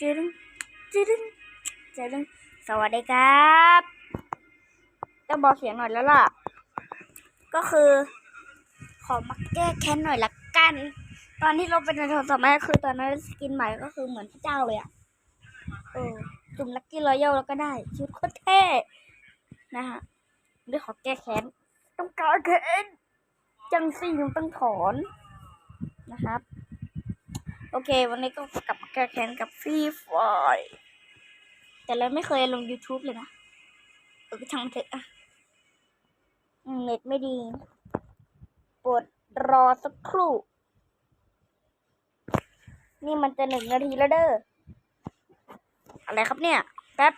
จึงจึงจึงสวัสดีครับต้องบอกเสียงหน่อยแล้วล่ะ ก็คือ ขอมาแก้แค้นหน่อยละกัน ตอนที่เราเป็นในโทรศัพท์แม่คือตอนนั้นสกินใหม่ก็คือเหมือนพระเจ้าเลยอะเออจุ่มลักกี้รอยัลแล้วก็ได้ชุดโคตรเท่นะฮะไม่ขอแก้แค้นต้องการแค้นจังซี่ยังต้องถอนนะครับ โอเค วันนี้ก็กลับมาแก้แค้นกับฟรีฟอยแต่เราไม่เคยลง YouTube เลยนะเออช่างเถอะอะเน็ตไม่ดีปรดรอสักครู่ นี่มันจะหนึ่งนาทีแล้วเด้อ อะไรครับเนี่ย แป๊บ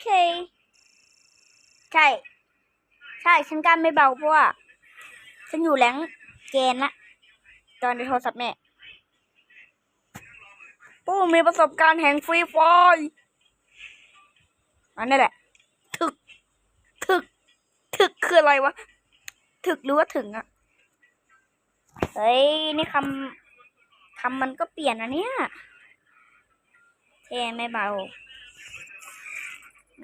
เค ใช่ ใช่ฉันกล้าไม่เบาเพราะว่า ฉันอยู่แหลงเกณฑ์ละตอนในโทรศัพท์แม่ผู้มีประสบการณ์แห่งฟรีไฟร์อันนี้แหละ ถึก ถึก ถึกคืออะไรวะ ถึกหรือว่าถึงอะเฮ้ย นี่คำคำมันก็เปลี่ยนนะเนี่ยเทไม่เบา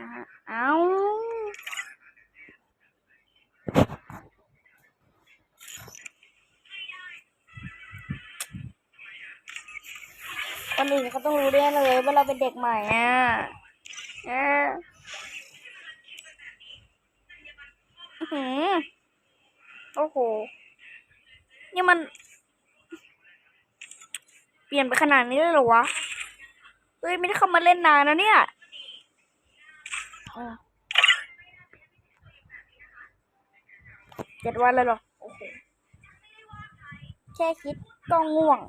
นะฮะเอาคนอื่นเขาต้องรู้แน่เลยว่าเราเป็นเด็กใหม่อะอออื้อหือโอ้โห นี่มัน เปลี่ยนไปขนาดนี้เลยเหรอวะ เฮ้ย ไม่ได้เข้ามาเล่นนานนะเนี่ย อะเจ็ดวันเลยเหรอ โอ้โหแค่คิดก็ง่วง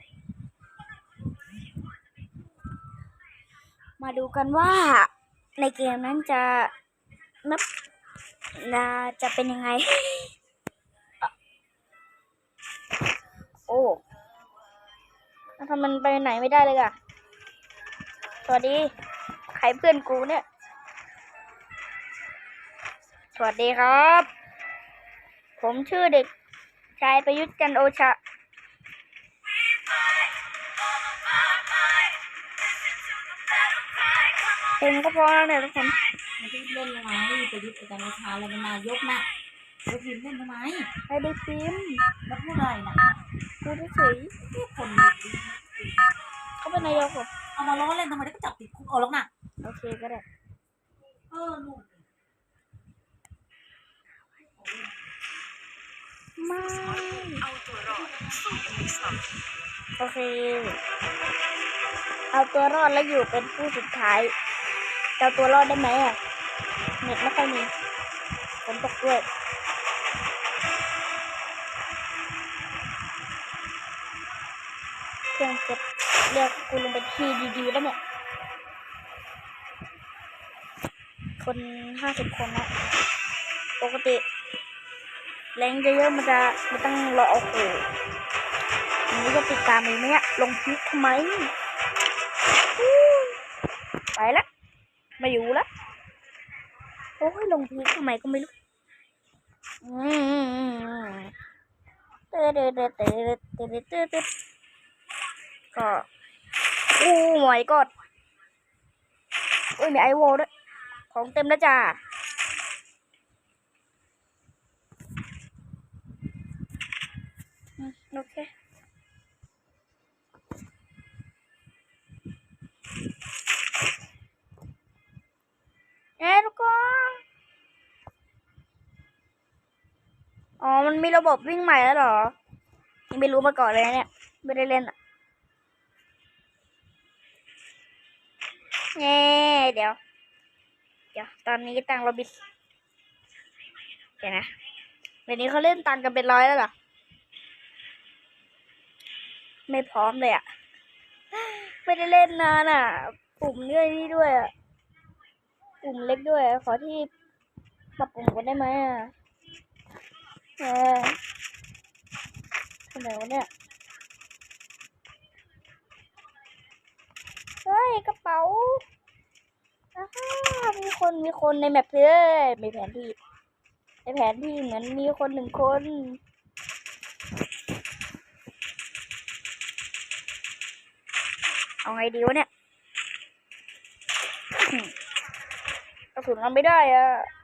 มาดูกันว่าในเกมนั้นจะนับนาจะเป็นยังไง โอ้ทำมันไปไหนไม่ได้เลยอะสวัสดี ใครเพื่อนกูเนี่ย สวัสดีครับ ผมชื่อเด็กชายประยุทธ์จันทร์โอชาเพลงก็เพราะแล้วเนี่ยทุกคนมันจะเล่นทำไมประยุทธ์กับจันทร์โอชาแล้วมันนายกน่ะแล้วพิมพ์เล่นทำไมไม่ได้พิมพ์แล้วพูดอะไรน่ะพูดเฉยคนๆเขาเป็นนายกเหรอเอามาล้อเล่นทำไมได้ก็จับติดคุกเอาแล้วน่ะโอเคก็ได้เออนู่ นไม่โอเค เอาตัวรอดแล้วอยู่เป็นผู้สุดท้ายเอาตัวรอดได้ไหมอะ เน็ตไม่ค่อยมีฝนตกด้วยเครื่องเก็บเรียกกูลงไปที่ดีๆแล้วเนี่ย คนห้าสิบคนนะปกติ แรงเยอะๆมันจะมันต้องรอเอาโหอันนี้จะติดตามอีกไหมเนี่ยลงคลิปทำไมไปละม่อยู่ละโอ้ยลงคลิปทำไมก็ไม่รู้อืมเตเตเตเตเตเตเตก็โอ้ยกดโอ้ยมีไอโวด้วยของเต็มแล้วจ้า อืมโอเค เอ๊ะทุกคนอ๋อ มันมีระ บบวิ่งใหม่แล้วหรอยังไม่รู้มาก่อนเลยเนี่ย ไม่ได้เล่นอะเน่เดี๋ยว เดี๋ยว ตอนนี้ตังเราบิดเดี๋ยวนะเดี๋ยวนี้เขาเล่นตังกันเป็นร้อยแล้วหรอ ไม่พร้อมเลยอะ ไม่ได้เล่นนานอะ ปุ่มด้วยนี่ด้วยอะ ปุ่มเล็กด้วย ขอที่ปรับปุ่มกันได้ไหมอะ เออทำไมวะเนี่ย เฮ้ย กระเป๋าอ้ามีคนมีคนในแมปเลยมีแผนที่ในแผนที่เหมือนมีคนหนึ่งคนเอาไงดีวะเนี่ยกระสุนเราไม่ได้อะนะ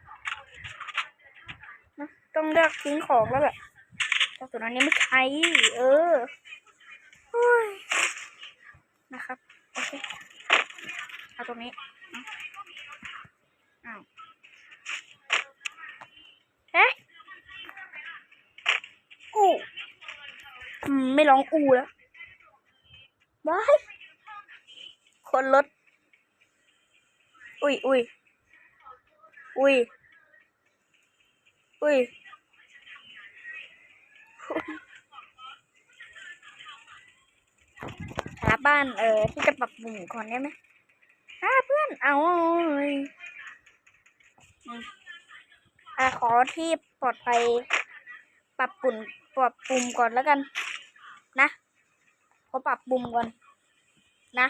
ต้องเลือกทิ้งของแล้วแบบกระสุนอันนี้ไม่ใช้เออนะครับ โอเค เอาตรงนี้อ้าวเอ๊ะอู้อืมไม่ร้องอูแล้วว้ายคนรถ อุ้ยอุ้ยอุ้ยอุ้ยหา บ้านเออที่จะปรับปรุงก่อนได้ไหมหาเพื่อนเอาเลยอืมอะขอที่ปลอดภัยปรับปรุงปรับปรุงก่อนแล้วกัน นะขอปรับปรุงก่อนนะ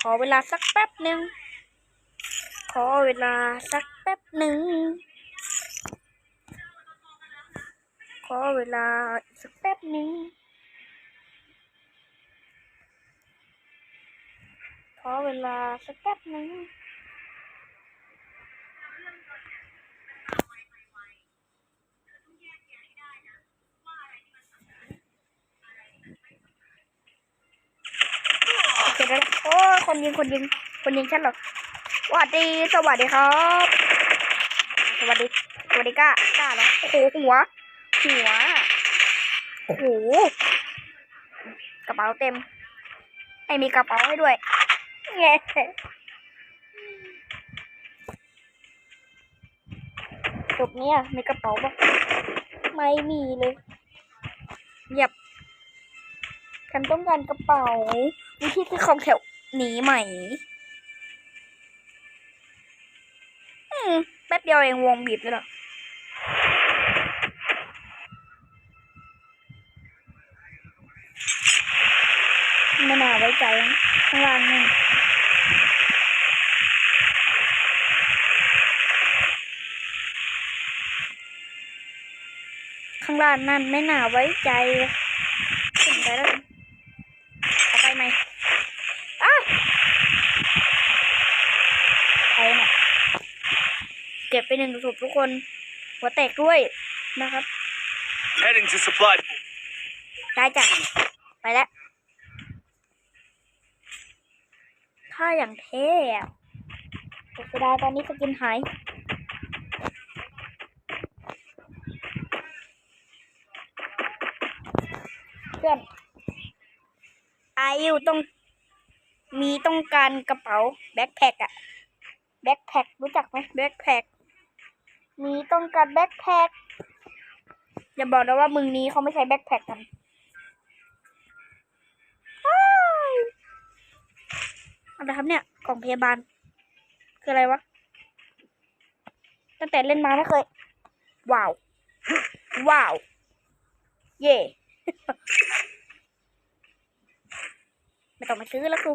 ขอเวลาสักแป๊บหนึ่งขอเวลาสักแป๊บหนึ่งขอเวลาสักแป๊บหนึ่ง ขอเวลาสักแป๊บหนึ่งโอเคแล้วโอ้คนยิงคนยิงคนยิงฉันหรอสวัสดีสวัสดีครับ สวัสดีสวัสดีก้ากล้าเหรอโอ้โหหัว หัวโอ้โหกระเป๋าเต็มไม่มีกระเป๋าให้ด้วย จบเนี้ยมีกระเป๋าปะไม่มีเลยเหยียบฉันต้องการกระเป๋าวิธีซื้อของแถวหนีไหมอืมแป๊บเดียวเองวงบีบเลยหรอไม่น่าไว้ใจนะ ข้างล่างนี่ข้างล่างนั่นไม่น่าไว้ใจเลยขึ้นไปแล้วกันเอาไปไหมอ้าวไปน่ะเก็บไปหนึ่งศพทุกคน หัวแตกด้วยนะครับ Heading to supply. ได้จ้ะไปแล้ว ถ้าอย่างเท่ต่เสียดายตอนนี้สกินหายเพื่อนไอายุต้องมีต้องการกระเป๋าแบ็คแพคอะแบ็คแพครู้จักไหมแบ็คแพคมีต้องการแบ็คแพคอย่าบอกนะว่ามึงนี้เขาไม่ใช้แบ็คแพคกัน อะไรครับเนี่ยกล่องพยาบาล คืออะไรวะ ตั้งแต่เล่นมาไม่เคย ว้าว ว้าว เย่ไม่ต้องมาซื้อแล้วครู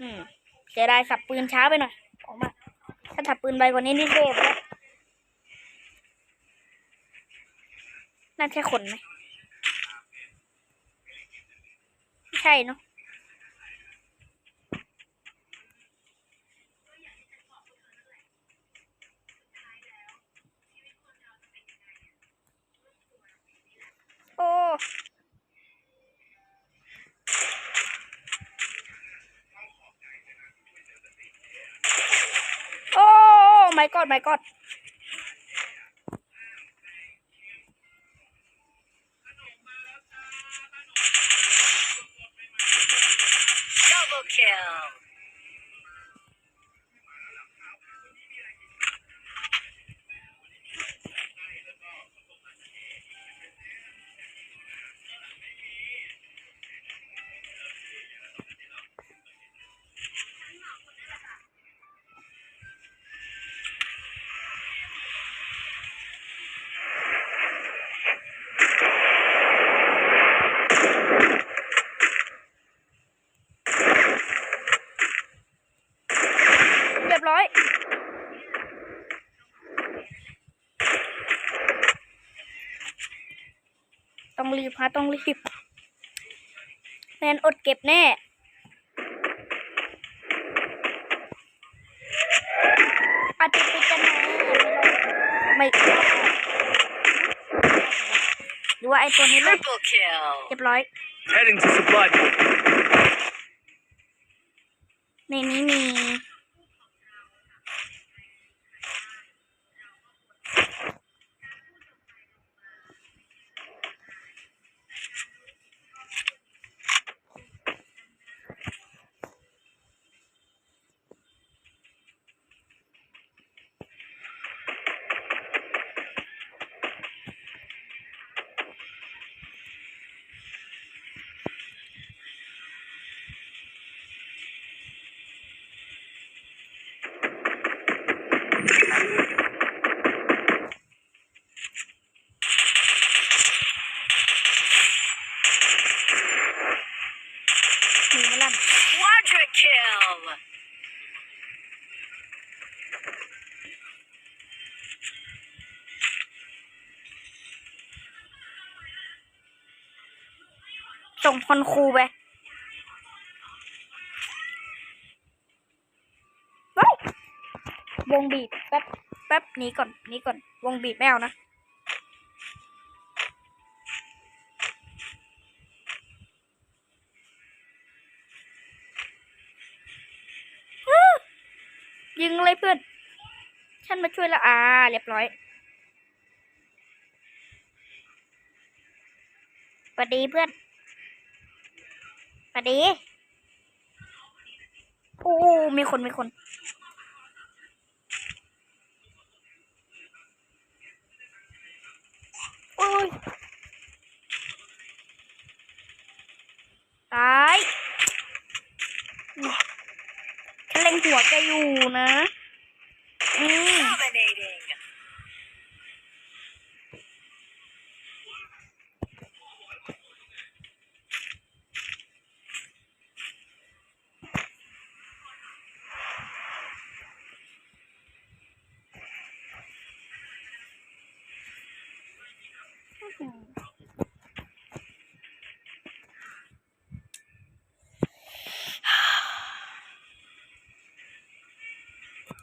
อืมเสียดายสับปืนช้าไปหน่อยออกมาถ้าสับปืนไวกว่านี้นี่เทพแล้ว น่าใช่คนไหมไม่ใช่เนาะโอ้โอ้ไม่กอดไม่กอด down. ต้องรีบฮะต้องรีบแมนอดเก็บแน่อาจจะติกันแน่ไม่หรือว่าไอตัวนี้เลูกเจ็บร้อย Heading to supply ในนี้มี ส่งคอนครูไปเฮ้ยวงบีบแป๊บแป๊บหนี้ก่อนหนี้ก่อน วงบีบไม่เอานะยิงเลยเพื่อน ฉันมาช่วยแล้วอ่าเรียบร้อยสวัสดีเพื่อน วัสดีโอ้มีคนมีคน โอ้ยตายฉันเล็งหัวแกอยู่นะ อืม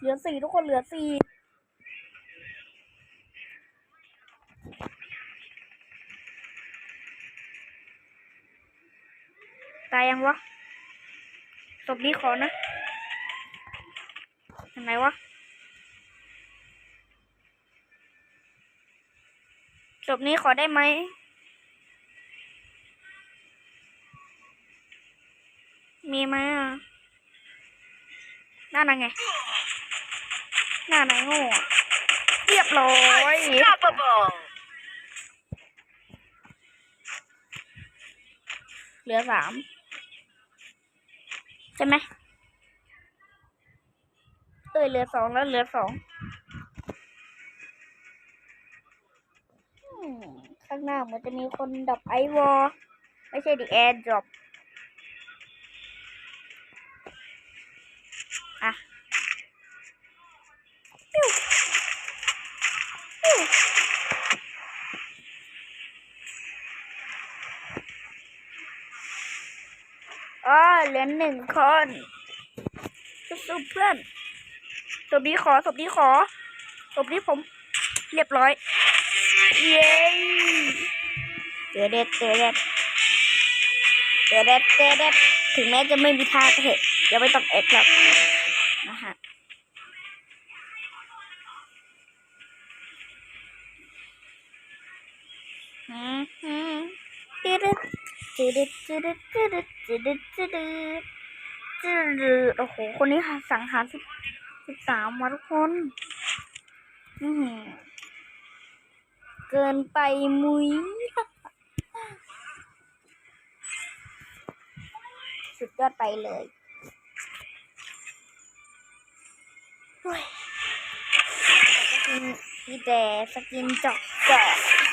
ลือสี่ทุกคนเหลือสี่ตายยังวะศพนี้ขอนะทางไหนวะศพนี้ขอได้ไหมมีไหมอะน้าไหนไง หน้าไหนโง่อเรียบร้อยเหลือสามใช่ไหมเอ้ยเหลือสองแล้วเหลือสองข้างหน้าเหมือนจะมีคนดับไอวอไม่ใช่ดิแอร์ดรอป อ๋อเหลือหนึ่งคนสู้เพื่อนศพนี้ขอศพนี้ขอศพนี้ผม เรียบร้อย เย้เจอเด็ดเจอเด็ดเจอเด็ดเจอเด็ดถึงแม้จะไม่มีท่าก็เถอะยังไม่ต้องเอ็กซ์หรอก จืดจืดจืดจืดจืดจืดโอ้โห คนนี้ค่ะสังหารสิบสิบสามมาทุกคนอืมเกินไปมุยสุดยอดไปเลยเฮ้ยสกินมีแต่สกินจอกจก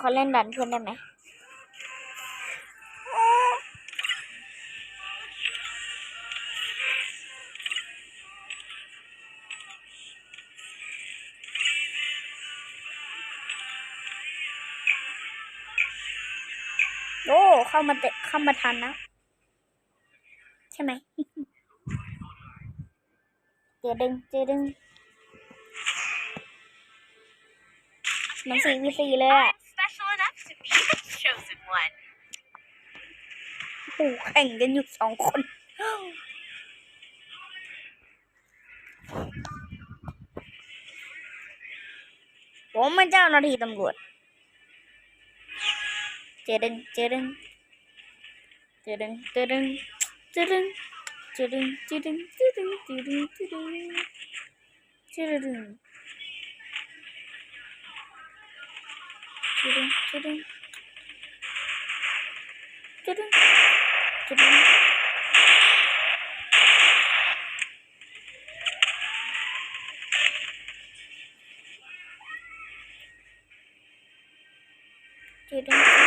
ขาเล่นดันเพื่อนได้ไหมโอ้เข้ามาเตะเข้ามาทันนะ ใช่ไหมเจอดึงเจอดึงมันสี่วีสี่เลยอะ คู่แข่งกันอยู่สองคน ผมเป็นเจ้าหน้าที่ตำรวจ เจดึงเจดึงเจดึงเจดึงเจดึงเจดึงเจดึงเจดึงเจดึงเจดึงเจดึงเจดึงเจดึง Didn't cho mình Chị đang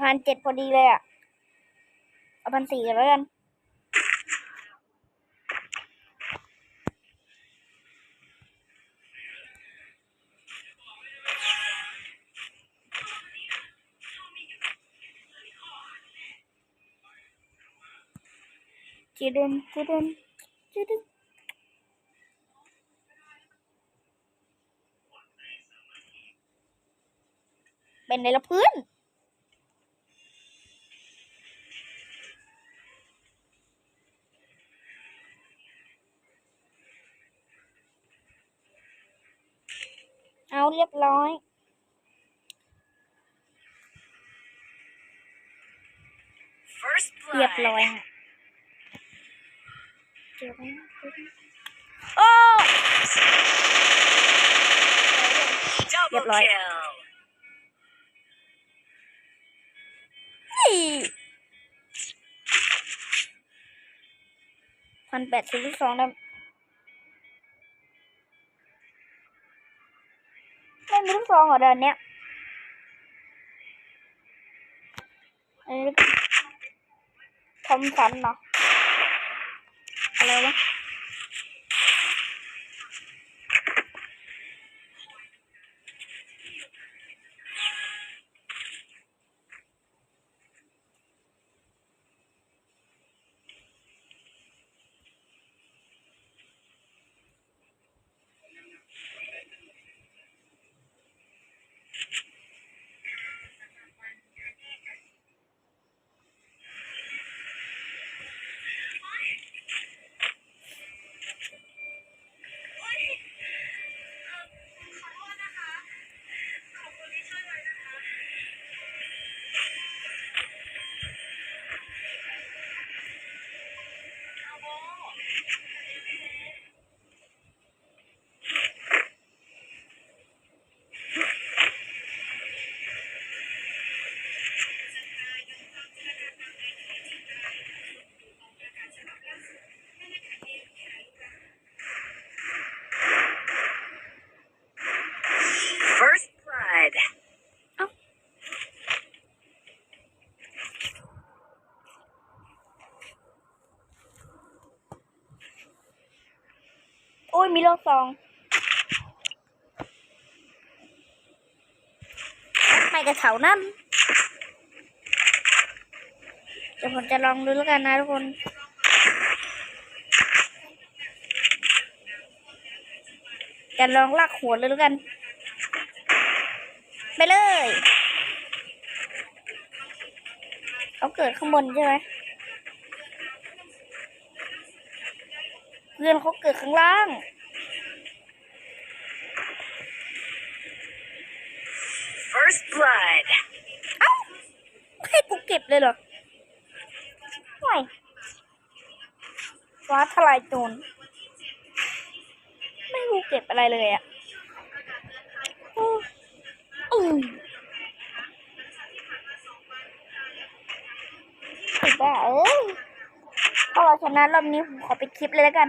พันเจ็ดพอดีเลยอะ เอาพันสี่แล้วกันจีดุนจีดุนจีดุนเป็นในละพื้น เอาเรียบร้อย First เรียบ blood. ร้อยฮะเก็บไว้นะเก็บไว้โอ้ Double Yep, right. kill. พันแปดสิบสองได้ไม่มีลูกซองเหรอเดินเนี้ยอันนี้ทำ สันเนาะอ ยมีลูกซองไม่กระเถานั่นเดี๋ยวผมจะลองดูแล้วกันนะทุกคนจะลองลากหัวเลยแล้วกัน ไปเลย เขาเกิดข้างบนใช่ไหมเพื่อนเขาเกิดข้างล่าง First blood. เอ้าไม่ให้กูเก็บเลยเหรอห่วยฟ้าทลายโจรไม่ให้กูเก็บอะไรเลยอะอืมอืมไอ้บ้าเอ้ยถ้าเราชนะรอบนี้ผมขอไปดคลิปเลยแล้วกัน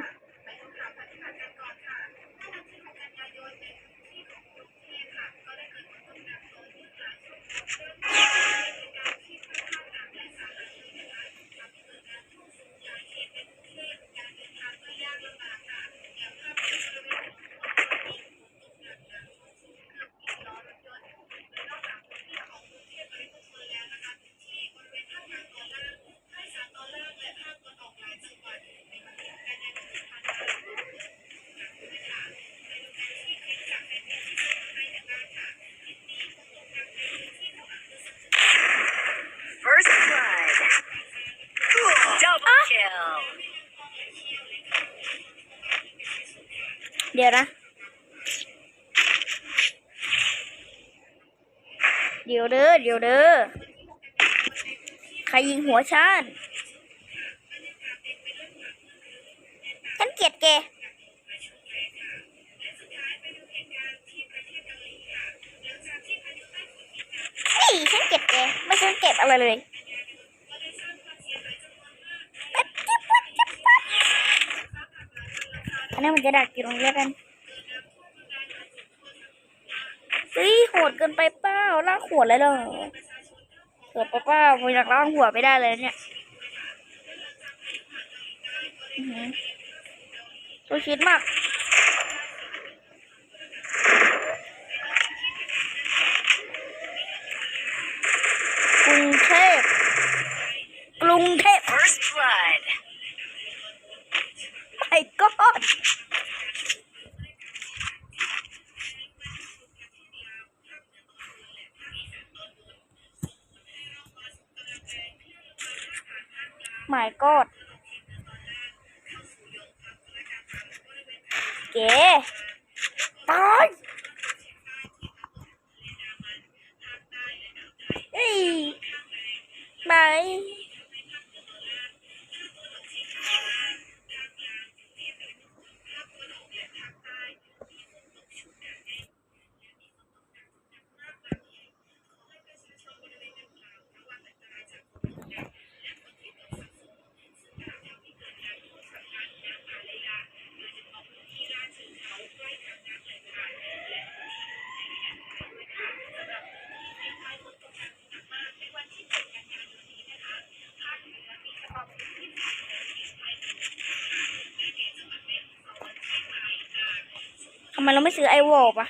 เดี๋ยวนะ เดี๋ยวเด้อ เดี๋ยวเด้อ ใครยิงหัวฉัน ฉันเกลียดแกฉันเกลียดแกไม่ฉันเกลียดอะไรเลยแป๊บจิ๊บปั๊บจิ๊บปั๊บ มันจะดักอยู่ตรงนี้กันเฮ้ยโหดเกินไปเปล่าล่ากหัวเลยเหรอเกิดไปเปล่าผมอยากล่ากหัวไม่ได้เลยเนี่ยตัวชิดมากกรุงเทพกรุงเทพ First blood. กอด ไมเราไม่ซื้อไอวอลปะ